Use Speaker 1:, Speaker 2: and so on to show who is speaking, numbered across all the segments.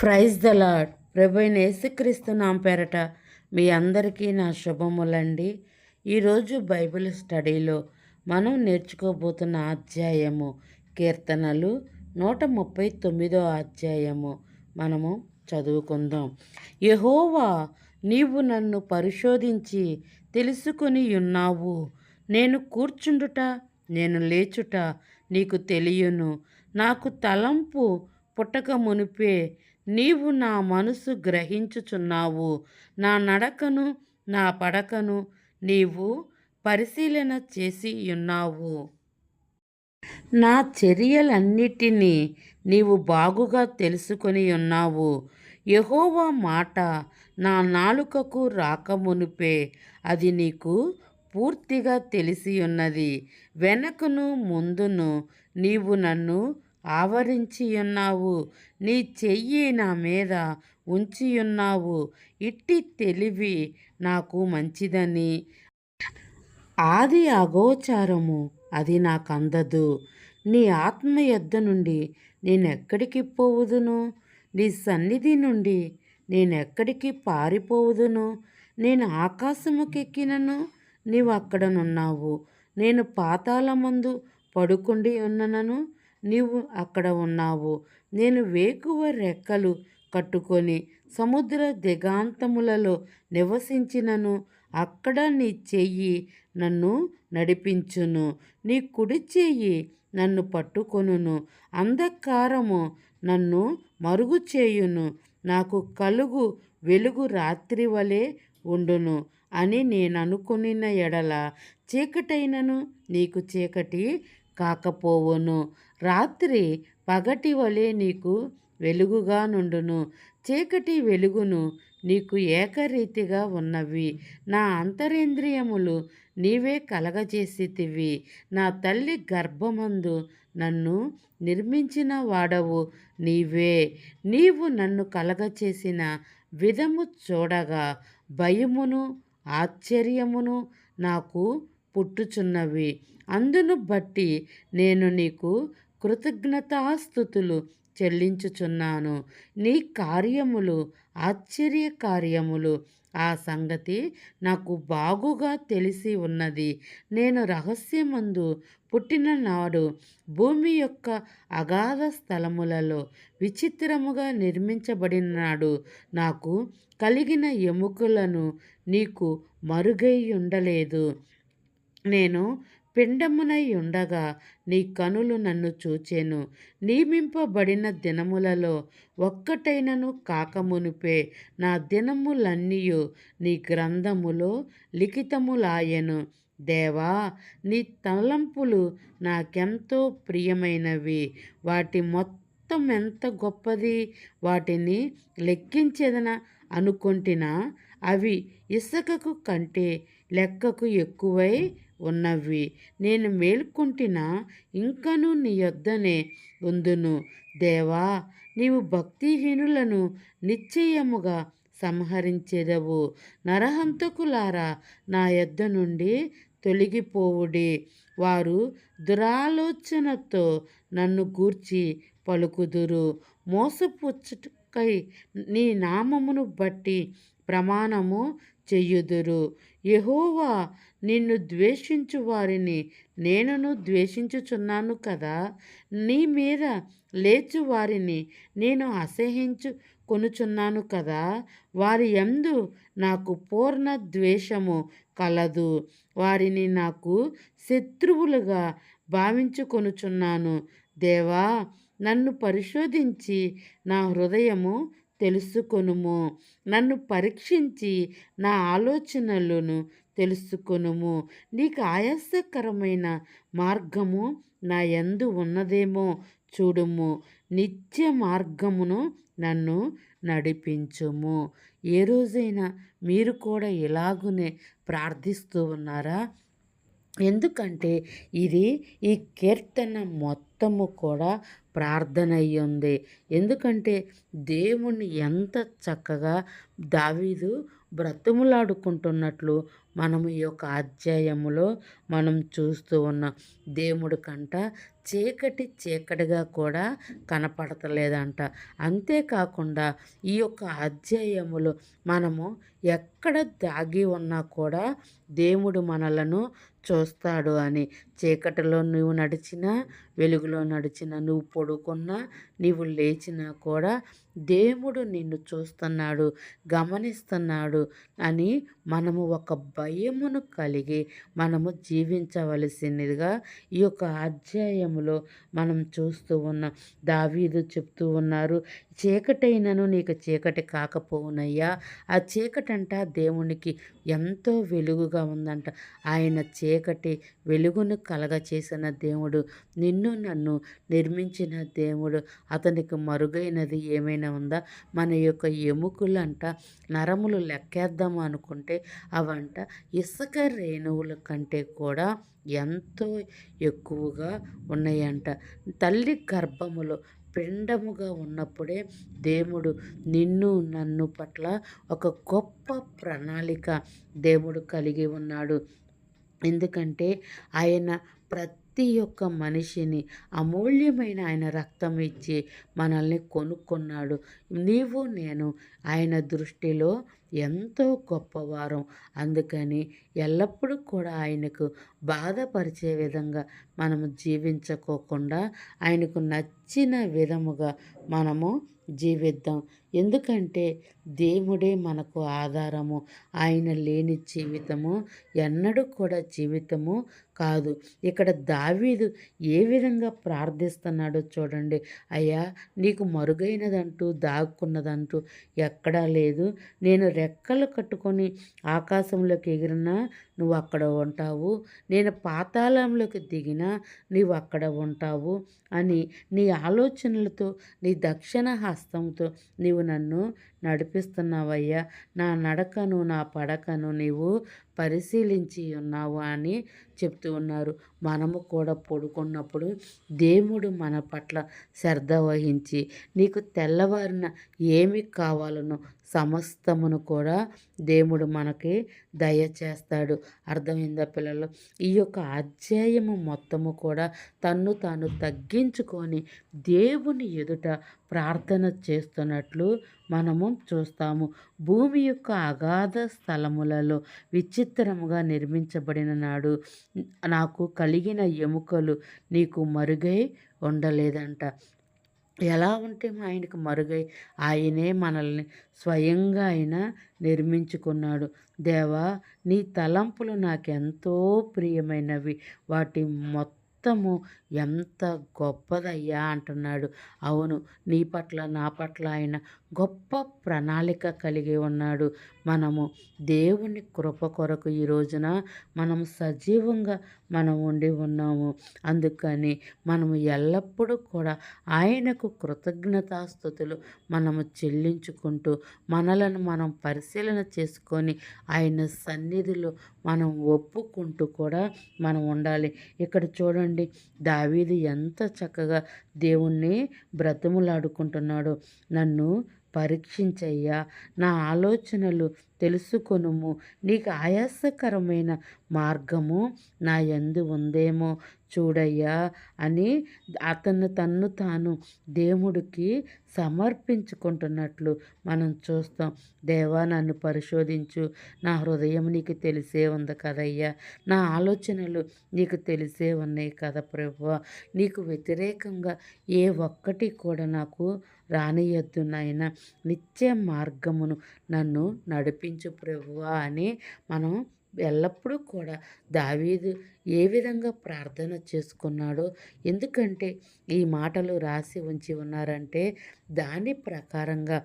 Speaker 1: Praise the lord ప్రభైన యేసుక్రీస్తు నాంపేరట మీ అందరికీ నా శుభములండి. ఈరోజు బైబిల్ స్టడీలో మనం నేర్చుకోబోతున్న అధ్యాయము కీర్తనలు నూట ముప్పై తొమ్మిదో అధ్యాయము. మనము చదువుకుందాం. యహోవా నీవు నన్ను పరిశోధించి తెలుసుకొని ఉన్నావు. నేను కూర్చుండుట నేను లేచుట నీకు తెలియను. నాకు తలంపు పుట్టక మునిపే నీవు నా మనసు గ్రహించుచున్నావు. నా నడకను నా పడకను నీవు పరిశీలన చేసి ఉన్నావు. నా చర్యలన్నిటినీ నీవు బాగుగా తెలుసుకొని ఉన్నావు. యహోవా మాట నా నాలుకకు రాకమునుపే అది నీకు పూర్తిగా తెలిసి ఉన్నది. వెనకను ముందును నీవు నన్ను ఆవరించి ఉన్నావు నీ చెయ్యి నా మీద ఉంచి ఉన్నావు ఇట్టి తెలివి నాకు మంచిదని. ఆది అగోచారము అది నాకు అందదు నీ ఆత్మ యొద్ద నుండి నేనెక్కడికి పోవుదును? నీ సన్నిధి నుండి నేనెక్కడికి పారిపోవుదును? నేను ఆకాశముకెక్కినను నీవు అక్కడనున్నావు నేను పాతాళమందు పడుకుండి ఉన్ననను. నీవు అక్కడ ఉన్నావు. నేను వేకువ రెక్కలు కట్టుకొని సముద్ర దిగాంతములలో నివసించినను. అక్కడ నీ చెయ్యి నన్ను నడిపించును. నీ కుడి చెయ్యి నన్ను పట్టుకొనును. అంధకారము నన్ను మరుగు చేయును నాకు కలుగు వెలుగు రాత్రి వలె ఉండును అని నేను అనుకునిన ఎడల చీకటైనను నీకు చీకటి కాకపోవును. రాత్రి పగటి వలె నీకు వెలుగుగా నుండును. చీకటి వెలుగును నీకు ఏకరీతిగా ఉన్నవి. నా అంతరేంద్రియములు నీవే కలగజేసితివి. నా తల్లి గర్భమందు నన్ను నిర్మించిన వాడవు నీవే. నీవు నన్ను కలగచేసిన విధము చూడగా భయమును ఆశ్చర్యమును నాకు పుట్టుచున్నవి. అందును బట్టి నేను నీకు కృతజ్ఞతాస్థుతులు చెల్లించుచున్నాను. నీ కార్యములు ఆశ్చర్య కార్యములు ఆ సంగతి నాకు బాగుగా తెలిసి ఉన్నది. నేను రహస్యమందు పుట్టిన నాడు భూమి యొక్క అగాధ స్థలములలో విచిత్రముగా నిర్మించబడిన నాడు నాకు కలిగిన ఎముకలను నీకు మరుగై ఉండలేదు నేను పిండమునై ఉండగా నీ కనులు నన్ను చూచెను. నియమింపబడిన దినములలో ఒక్కటైనను కాకమునుపే నా దినములన్నీయు నీ గ్రంథములో లిఖితములాయెను. దేవా నీ తలంపులు నాకెంతో ప్రియమైనవి. వాటి మొత్తం ఎంత గొప్పది? వాటిని లెక్కించేదన అనుకుంటున్నా అవి ఇసుకకు కంటే లెక్కకు ఎక్కువై ఉన్నవి. నేను మేల్కొంటినా ఇంకను నీ యొద్దనే ఉందును. దేవా నీవు భక్తిహీనులను నిశ్చయముగా సంహరించెదవు. నరహంతకులారా నా యొద్ద నుండి తొలగిపోవుడి. వారు దురాలోచనతో నన్ను గూర్చి పలుకుదురు. మోసపుచ్చుటకై నీ నామమును బట్టి ప్రమాణము చెయ్యుదురు యహోవా నిన్ను ద్వేషించు వారిని నేనును ద్వేషించుచున్నాను కదా? నీ మీద లేచు వారిని నేను అసహించు కొనుచున్నాను కదా? వారి ఎందు నాకు పూర్ణ ద్వేషము కలదు. వారిని నాకు శత్రువులుగా భావించుకొనుచున్నాను దేవా నన్ను పరిశోధించి నా హృదయము తెలుసుకొనుము. నన్ను పరీక్షించి నా ఆలోచనలను తెలుసుకొనుము. నీకు ఆయాసకరమైన మార్గము నా ఎందు ఉన్నదేమో చూడుము. నిత్య మార్గమును నన్ను నడిపించుము. ఏ రోజైనా మీరు కూడా ఇలాగునే ప్రార్థిస్తూ ఉన్నారా? ఎందుకంటే ఇది ఈ కీర్తన మొత్తము కూడా ప్రార్థన అయ్యింది ఎందుకంటే దేవుణ్ణి ఎంత చక్కగా దావీదు బ్రతుములాడుకుంటున్నట్లు మనం ఈ యొక్క అధ్యాయములో మనం చూస్తూ ఉన్నాం. దేవుడు కంట చీకటి చీకటిగా కూడా కనపడతలేదంట. అంతేకాకుండా ఈ యొక్క అధ్యాయములో మనము ఎక్కడ దాగి ఉన్నా కూడా దేవుడు మనలను చూస్తాడు అని. చీకటిలో నువ్వు నడిచినా వెలుగులో నడిచినా నువ్వు పడుకున్నా నీవు లేచినా కూడా దేవుడు నిన్ను చూస్తున్నాడు గమనిస్తున్నాడు అని మనము ఒక భయమును కలిగి మనము జీవించవలసినదిగా ఈ యొక్క అధ్యాయంలో మనం చూస్తూ ఉన్నాం. దావీదు చెప్తూ ఉన్నారు చీకటైనను నీకు చీకటి కాకపోవునయ్యా. ఆ చీకటంట దేవునికి ఎంతో వెలుగుగా ఉందంట. ఆయన చీకటి వెలుగును కలగ చేసిన దేవుడు నిన్ను నన్ను నిర్మించిన దేవుడు. అతనికి మరుగైనది ఏమైనా ఉందా? మన యొక్క ఎముకలంట నరములు లెక్కేద్దాం అనుకుంటే అవంట ఇసుక రేణువుల కంటే కూడా ఎంతో ఎక్కువగా ఉన్నాయంట. తల్లి గర్భములో పిండముగా ఉన్నప్పుడే దేవుడు నిన్ను నన్ను పట్ల ఒక గొప్ప ప్రణాళిక దేవుడు కలిగి ఉన్నాడు. ఎందుకంటే ఆయన ప్రతి ఒక్క మనిషిని అమూల్యమైన ఆయన రక్తం ఇచ్చి మనల్ని కొనుక్కున్నాడు. నీవు నేను ఆయన దృష్టిలో ఎంతో గొప్పవారం. అందుకని ఎల్లప్పుడూ కూడా ఆయనకు బాధపరిచే విధంగా మనము జీవించుకోకుండా ఆయనకు నచ్చిన విధముగా మనము జీవిద్దాం. ఎందుకంటే దేవుడే మనకు ఆధారము ఆయన లేని జీవితము ఎన్నడూ కూడా జీవితము కాదు. ఇక్కడ దావీదు ఏ విధంగా ప్రార్థిస్తున్నాడో చూడండి. అయ్యా నీకు మరుగైనదంటూ దాక్కున్నదంటూ ఎక్కడా లేదు. నేను రెక్కలు కట్టుకొని ఆకాశంలోకి ఎగిరినా నువ్వు అక్కడ ఉంటావు. నేను పాతాళంలోకి దిగినా నీవు అక్కడ ఉంటావు అని నీ ఆలోచనలతో నీ దక్షిణ హస్తంతో నీవు నన్ను నడిపిస్తున్నావయ్యా. నా నడకను నా పడకను నీవు పరిశీలించి ఉన్నావు అని చెప్తూ ఉన్నారు. మనము కూడా పడుకున్నప్పుడు దేవుడు మన పట్ల శ్రద్ధ వహించి నీకు తెల్లవారిన ఏమి కావాలనో సమస్తమును కూడా దేవుడు మనకి దయచేస్తాడు. అర్థమైందా పిల్లలు? ఈ యొక్క అధ్యాయము మొత్తము కూడా తన్ను తాను తగ్గించుకొని దేవుని ఎదుట ప్రార్థన చేస్తున్నట్లు మనము చూస్తాము. భూమి యొక్క అగాధ స్థలములలో విచిత్ర విచిత్రముగా నిర్మించబడిన నాడు నాకు కలిగిన ఎముకలు నీకు మరుగై ఉండలేదంట. ఎలా ఉంటే ఆయనకు మరుగై ఆయనే మనల్ని స్వయంగా ఆయన నిర్మించుకున్నాడు. దేవా నీ తలంపులు నాకెంతో ప్రియమైనవి. వాటి మొత్తం మొత్తము ఎంత గొప్పదయ్యా అంటున్నాడు. అవును నీ పట్ల నా పట్ల ఆయన గొప్ప ప్రణాళిక కలిగి ఉన్నాడు. మనము దేవుని కృప కొరకు ఈ రోజున మనం సజీవంగా మనం ఉండి ఉన్నాము. అందుకని మనము ఎల్లప్పుడూ కూడా ఆయనకు కృతజ్ఞతాస్థుతులు మనము చెల్లించుకుంటూ మనలను మనం పరిశీలన చేసుకొని ఆయన సన్నిధిలో మనం ఒప్పుకుంటూ కూడా మనం ఉండాలి. ఇక్కడ చూడండి దావీది ఎంత చక్కగా దేవుణ్ణి బ్రతములాడుకుంటున్నాడు. నన్ను పరీక్షించయ్యా. నా ఆలోచనలు తెలుసుకొనుము. నీకు ఆయాసకరమైన మార్గము నా ఎందు ఉందేమో చూడయ్యా అని అతను తన్ను తాను దేవుడికి సమర్పించుకుంటున్నట్లు మనం చూస్తాం. దేవా నన్ను పరిశోధించు. నా హృదయం నీకు తెలిసే ఉంది కదయ్యా. నా ఆలోచనలు నీకు తెలిసే ఉన్నాయి కదా ప్రభు నీకు వ్యతిరేకంగా ఏ ఒక్కటి కూడా నాకు రానియద్దు నాయన. నిత్య మార్గమును నన్ను నడిపి నడిపించు ప్రభువా అని మనం ఎల్లప్పుడూ కూడా దావీదు ఏ విధంగా ప్రార్థన చేసుకున్నాడో ఎందుకంటే ఈ మాటలు రాసి ఉంచి ఉన్నారంటే దాని ప్రకారంగా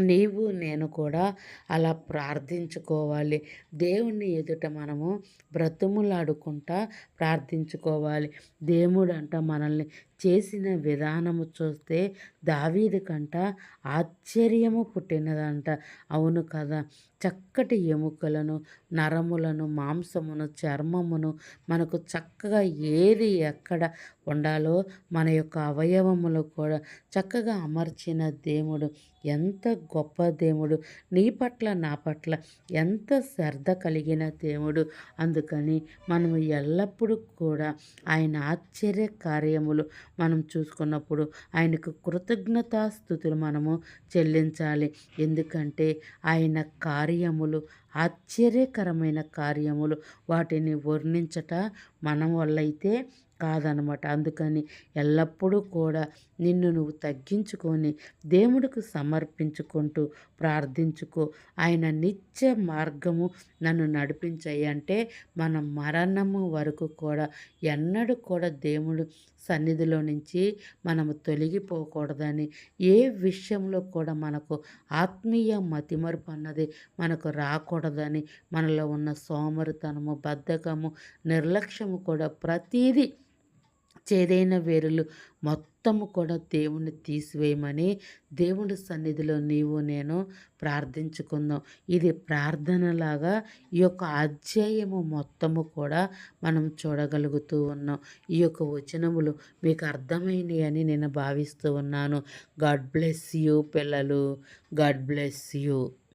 Speaker 1: నీవు నేను కూడా అలా ప్రార్థించుకోవాలి. దేవుని ఎదుట మనము బ్రతుములాడుకుంటా ప్రార్థించుకోవాలి. దేవుడు అంట మనల్ని చేసిన విధానము చూస్తే దావీదు కంట ఆశ్చర్యము పుట్టినదంట. అవును కదా చక్కటి ఎముకలను నరములను మాంసమును చర్మమును మనకు చక్కగా ఏది ఎక్కడ ఉండాలో మన యొక్క అవయవములు కూడా చక్కగా అమర్చిన దేవుడు. ఎంత గొప్ప దేవుడు నీ పట్ల నా పట్ల ఎంత శ్రద్ధ కలిగిన దేవుడు. అందుకని మనము ఎల్లప్పుడూ కూడా ఆయన ఆశ్చర్య కార్యములు మనం చూసుకున్నప్పుడు ఆయనకు కృతజ్ఞతాస్థుతులు మనము చెల్లించాలి. ఎందుకంటే ఆయన కార్యములు ఆశ్చర్యకరమైన కార్యములు. వాటిని వర్ణించట మనం వల్లైతే కాదనమాట. అందుకని ఎల్లప్పుడూ కూడా నిన్ను నువ్వు తగ్గించుకొని దేవుడికి సమర్పించుకుంటూ ప్రార్థించుకో. ఆయన నిత్య మార్గము నన్ను నడిపించాయి. అంటే మన మరణము వరకు కూడా ఎన్నడూ కూడా దేవుడు సన్నిధిలో నుంచి మనము తొలగిపోకూడదని ఏ విషయంలో కూడా మనకు ఆత్మీయ మతిమరుపు అన్నది మనకు రాకూడదని మనలో ఉన్న సోమరితనము బద్ధకము నిర్లక్ష్యము కూడా ప్రతీదీ చేదైన వేరులు మొత్తము కూడా దేవుణ్ణి తీసివేయమని దేవుడి సన్నిధిలో నీవు నేను ప్రార్థించుకుందాం. ఇది ప్రార్థనలాగా ఈ యొక్క అధ్యాయము మొత్తము కూడా మనం చూడగలుగుతూ ఉన్నాం. ఈ యొక్క వచనములు మీకు అర్థమైనవి అని నేను భావిస్తూ ఉన్నాను. గాడ్ బ్లెస్ యూ పిల్లలు. God bless you